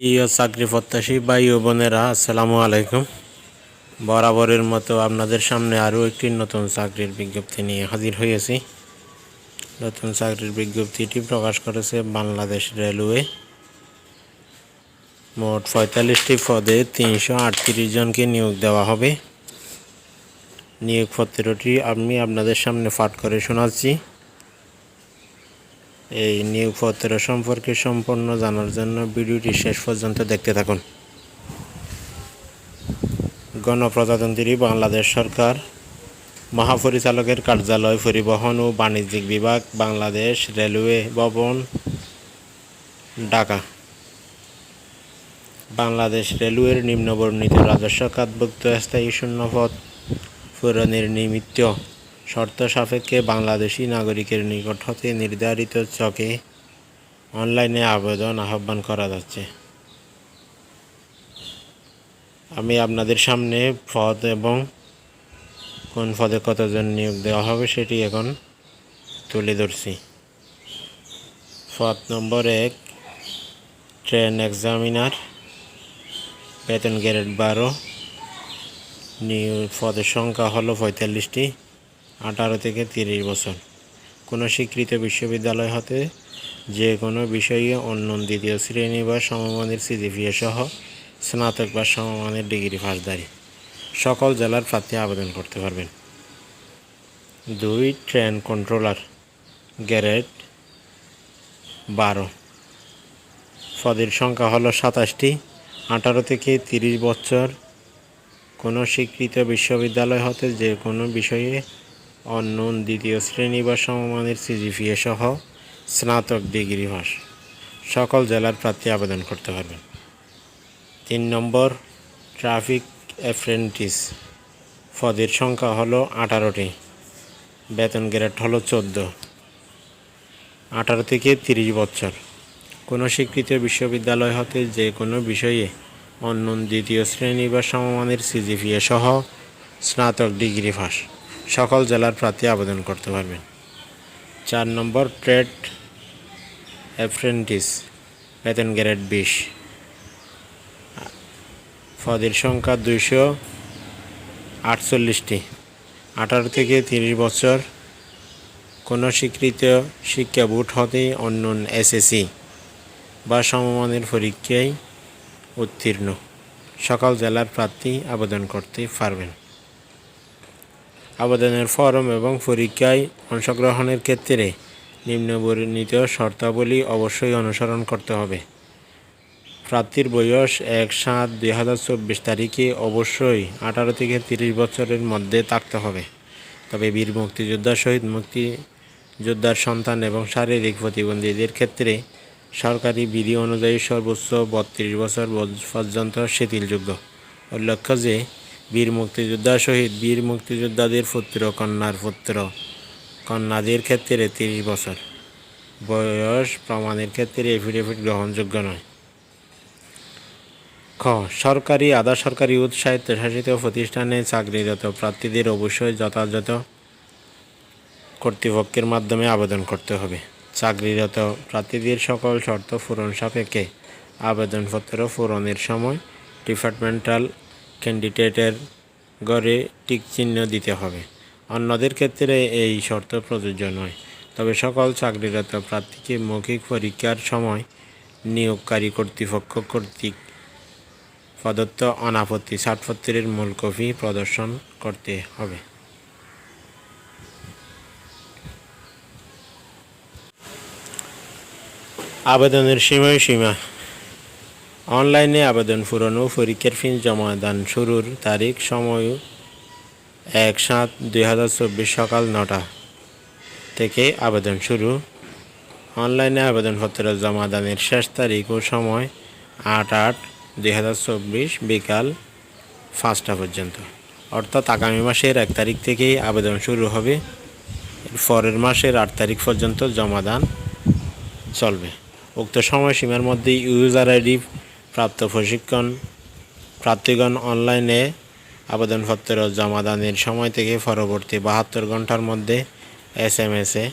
প্রিয় চাকরি প্রত্যাশী ভাই ও বোনেরা, আসসালামু আলাইকুম। বরাবরের মতো আপনাদের সামনে আরও একটি নতুন চাকরির বিজ্ঞপ্তি নিয়ে হাজির হয়েছি। নতুন চাকরির বিজ্ঞপ্তিটি প্রকাশ করেছে বাংলাদেশ রেলওয়ে। মোট পঁয়তাল্লিশটি পদে তিনশো আটত্রিশ জনকে নিয়োগ দেওয়া হবে। নিয়োগপত্রটি আমি আপনাদের সামনে পাঠ করে শোনাচ্ছি। এই নিয়োগপত্র সম্পর্কে সম্পূর্ণ জানার জন্য ভিডিওটি শেষ পর্যন্ত দেখতে থাকুন। গণপ্রজাতন্ত্রী বাংলাদেশ সরকার, মহাপরিচালকের কার্যালয় পরিবহন ও বাণিজ্যিক বিভাগ, বাংলাদেশ রেলওয়ে ভবন, ঢাকা। বাংলাদেশ রেলওয়ের নিম্নবর্ণিত রাজস্ব খাতভুক্ত স্থায়ী শূন্যপদ পূরণের নিমিত্ত শর্ত সাপেক্ষে বাংলাদেশি নাগরিকের নিকট হতে নির্ধারিত চকে অনলাইনে আবেদন আহ্বান করা যাচ্ছে। আমি আপনাদের সামনে পদ এবং কোন পদে কতজন নিয়োগ দেওয়া হবে সেটি এখন তুলে ধরছি। পদ নম্বর এক, ট্রেন এক্সামিনার, বেতন গ্রেড বারো, নিয়োগ পদের সংখ্যা হলো পঁয়তাল্লিশটি। আঠারো থেকে তিরিশ বছর। কোনো স্বীকৃত বিশ্ববিদ্যালয় হতে যে কোনো বিষয়ে অন্য দ্বিতীয় শ্রেণি বা সমমানের সিজিপিএ সহ স্নাতক বা সমমানের ডিগ্রি পাসধারী সকল জেলার প্রার্থী আবেদন করতে পারবেন। দুই ট্রেন কন্ট্রোলার, গ্যারেট বারো। পদের সংখ্যা হলো সাতাশটি। আঠারো থেকে তিরিশ বছর কোনো স্বীকৃত বিশ্ববিদ্যালয় হতে যে কোনো বিষয়ে অন্য দ্বিতীয় শ্রেণি বা সমমানের সিজিপিএ সহ স্নাতক ডিগ্রি পাস। সকল জেলার প্রার্থী আবেদন করতে পারবেন। তিন নম্বর, ট্রাফিক অ্যাপ্রেন্টিস। পদের সংখ্যা হলো আঠারোটি। বেতন গ্রেড হলো চোদ্দ। আঠারো থেকে তিরিশ বছর। কোনো স্বীকৃত বিশ্ববিদ্যালয় হতে যে কোনো বিষয়ে অন্য দ্বিতীয় শ্রেণি বা সমমানের সিজিপিএ সহ স্নাতক ডিগ্রি পাস। সকল জেলার প্রার্থী আবেদন করতে পারবেন। চার নম্বর, ট্রেড অ্যাপ্রেন্টিস, বেতন গ্রেড বিশ। পদের সংখ্যা দুইশো আটচল্লিশটি। আঠারো থেকে তিরিশ বছর, কোনো স্বীকৃত শিক্ষা বোর্ড হতে অন্য এসএসসি বা সমমানের পরীক্ষায় উত্তীর্ণ। সকল জেলার প্রার্থী আবেদন করতে পারবেন। আবেদনের ফরম এবং পরীক্ষায় অংশগ্রহণের ক্ষেত্রে নিম্নবর্ণিত শর্তাবলী অবশ্যই অনুসরণ করতে হবে। প্রার্থীর বয়স এক সাত দুই হাজার চব্বিশ তারিখে অবশ্যই আঠারো থেকে তিরিশ বছরের মধ্যে থাকতে হবে। তবে বীর মুক্তিযোদ্ধা, শহীদ মুক্তিযোদ্ধার সন্তান এবং শারীরিক প্রতিবন্ধীদের ক্ষেত্রে সরকারি বিধি অনুযায়ী সর্বোচ্চ বত্রিশ বছর পর্যন্ত শিথিলযোগ্য উল্লেখ্য যে বীর মুক্তিযোদ্ধা শহীদ বীর মুক্তিযোদ্ধাদের পুত্র, কন্যার পুত্র, কন্যাদের ক্ষেত্রে তিরিশ বছর। বয়স প্রমাণের ক্ষেত্রে এফিডেভিট গ্রহণযোগ্য নয়। খ, সরকারি, আধা সরকারি উৎসাহিত প্রতিষ্ঠানে চাকরিরত প্রার্থীদের অবশ্যই যথাযথ কর্তৃপক্ষের মাধ্যমে আবেদন করতে হবে। চাকরিরত প্রার্থীদের সকল শর্ত পূরণ সাপেক্ষে আবেদনপত্র পূরণের সময় ডিপার্টমেন্টাল ক্যান্ডিডেটের গড়ে টিক চিহ্ন দিতে হবে। অন্যদের ক্ষেত্রে এই শর্ত প্রযোজ্য নয়। তবে সকল চাকরিরত প্রার্থীকে মৌখিক পরীক্ষার সময় নিয়োগকারী কর্তৃপক্ষ কর্তৃক প্রদত্ত অনাপত্তি ছাড়পত্রের মূল কপি প্রদর্শন করতে হবে। আবেদনের সময়সীমা অনলাইনে আবেদন পূরণ ও পরীক্ষার জমা দান শুরুর তারিখ, সময় এক সাত দুই হাজার চব্বিশ সকাল নটা থেকে আবেদন শুরু। অনলাইনে আবেদনপত্র জমা দানের শেষ তারিখ ও সময় আট আট দুই হাজার চব্বিশ বিকাল পাঁচটা পর্যন্ত। অর্থাৎ আগামী মাসের এক তারিখ থেকেই আবেদন শুরু হবে। পরের মাসের আট তারিখ পর্যন্ত জমাদান চলবে। উক্ত সময়সীমার মধ্যে ইউজার আইডি প্রাপ্ত প্রশিক্ষণ প্রার্থীগণ অনলাইনে আবেদনপত্র জমাদানের সময় থেকে পরবর্তী বাহাত্তর ঘণ্টার মধ্যে এস এম এসে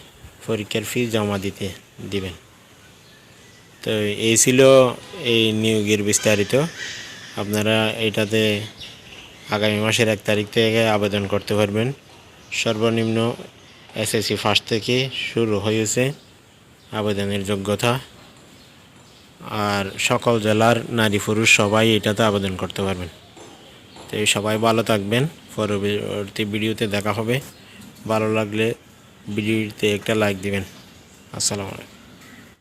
পরীক্ষার ফি জমা দিতে দিবেন। তো এই ছিল এই নিয়োগের বিস্তারিত। আপনারা এটাতে আগামী মাসের এক তারিখ থেকে আবেদন করতে পারবেন। সর্বনিম্ন এসএসসি ফার্স্ট থেকে শুরু হয়েছে আবেদনের যোগ্যতা। আর সকল জেলার নারী পুরুষ সবাই এটাতে আবেদন করতে পারবেন। তো সবাই ভালো থাকবেন। পরবর্তী ভিডিওতে দেখা হবে। ভালো লাগলে ভিডিওতে একটা লাইক দিবেন। আসসালামু আলাইকুম।